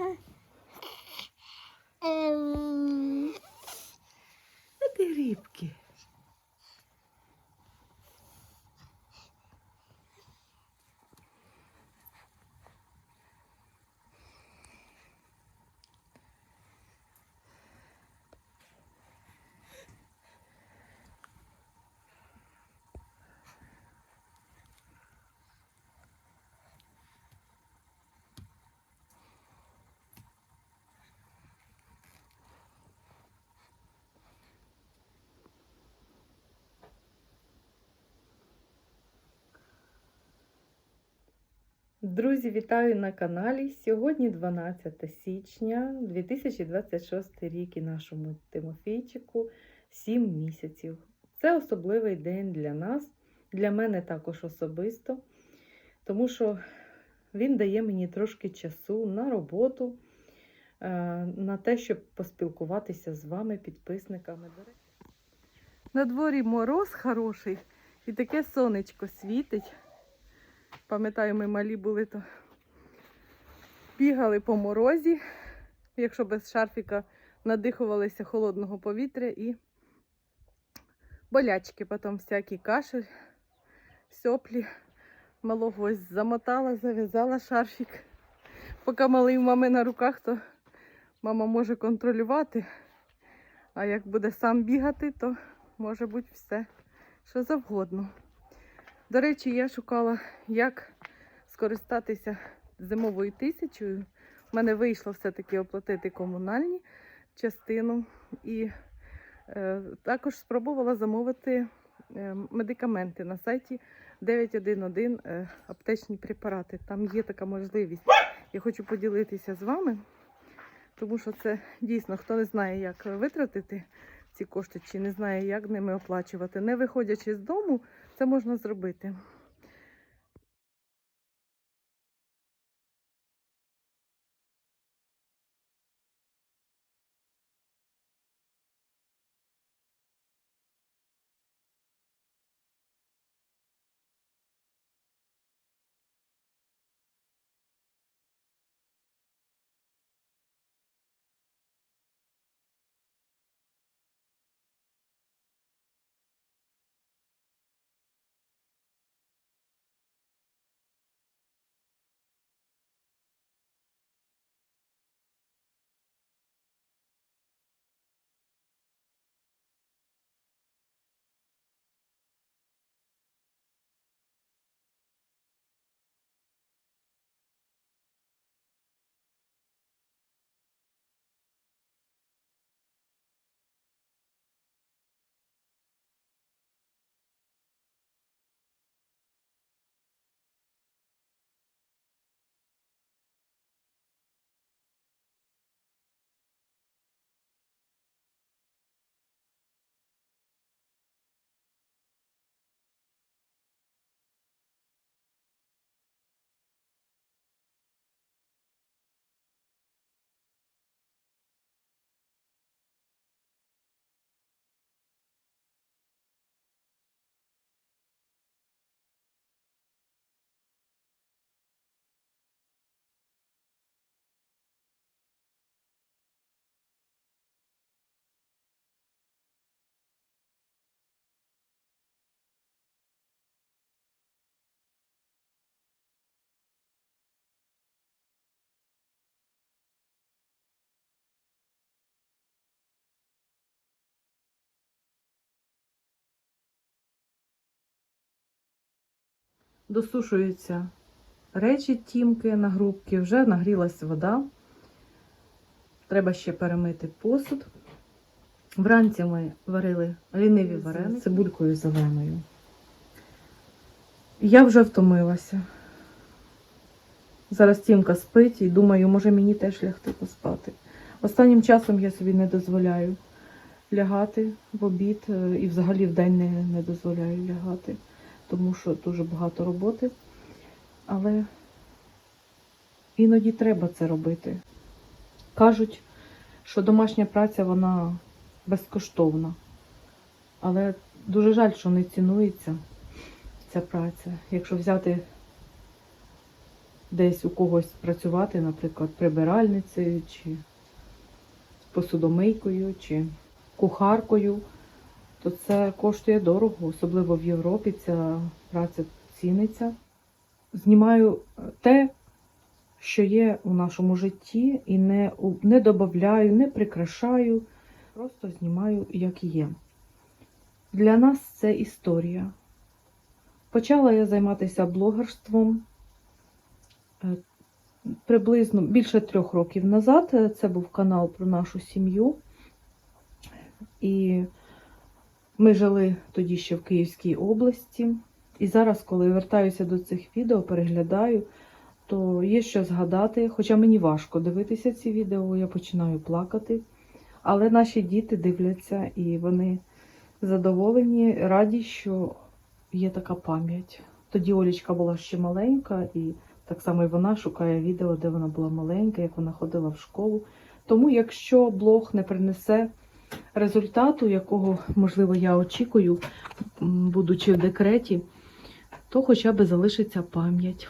Bye. Друзі, вітаю на каналі. Сьогодні 12 січня 2026 рік і нашому Тимофійчику 7 місяців. Це особливий день для нас, для мене також особисто, тому що він дає мені трошки часу на роботу, е, на те, щоб поспілкуватися з вами, підписниками. На дворі мороз хороший і таке сонечко світить. Пам'ятаю, ми малі були, то бігали по морозі, якщо без шарфіка надихувалися холодного повітря і болячки, потім всякі кашель, сьоплі. Малого ось замотала, зав'язала шарфік. Поки малий у мами на руках, то мама може контролювати. А як буде сам бігати, то може бути все, що завгодно. До речі, я шукала, як скористатися зимовою тисячою. У мене вийшло все-таки оплатити комунальні частину. І е, також спробувала замовити е, медикаменти на сайті 911 е, аптечні препарати. Там є така можливість. Я хочу поділитися з вами, тому що це дійсно хто не знає, як витратити ці кошти, чи не знає, як ними оплачувати. Не виходячи з дому, це можна зробити. Досушуються речі тімки на грубки, вже нагрілась вода. Треба ще перемити посуд. Вранці ми варили ліниві вареники з цибулькою зеленою. Я вже втомилася. Зараз Тімка спить і думаю, може мені теж лягти поспати. Останнім часом я собі не дозволяю лягати в обід е, і взагалі в день не, не дозволяю лягати тому що дуже багато роботи. Але іноді треба це робити. Кажуть, що домашня праця вона безкоштовна. Але дуже жаль, що не цінується ця праця. Якщо взяти десь у когось працювати, наприклад, прибиральницею, чи посудомийкою, чи кухаркою то це коштує дорого, особливо в Європі ця праця ціниться. Знімаю те, що є у нашому житті, і не не додаю, не прикрашаю, просто знімаю, як є. Для нас це історія. Почала я займатися блогерством е, приблизно більше трьох років назад. Це був канал про нашу сім'ю. І ми жили тоді ще в Київській області. І зараз, коли вертаюся до цих відео, переглядаю, то є що згадати. Хоча мені важко дивитися ці відео, я починаю плакати. Але наші діти дивляться і вони задоволені, раді, що є така пам'ять. Тоді Олічка була ще маленька, і так само і вона шукає відео, де вона була маленька, як вона ходила в школу. Тому, якщо блог не принесе результату, якого, можливо, я очікую, будучи в декреті, то хоча б залишиться пам'ять.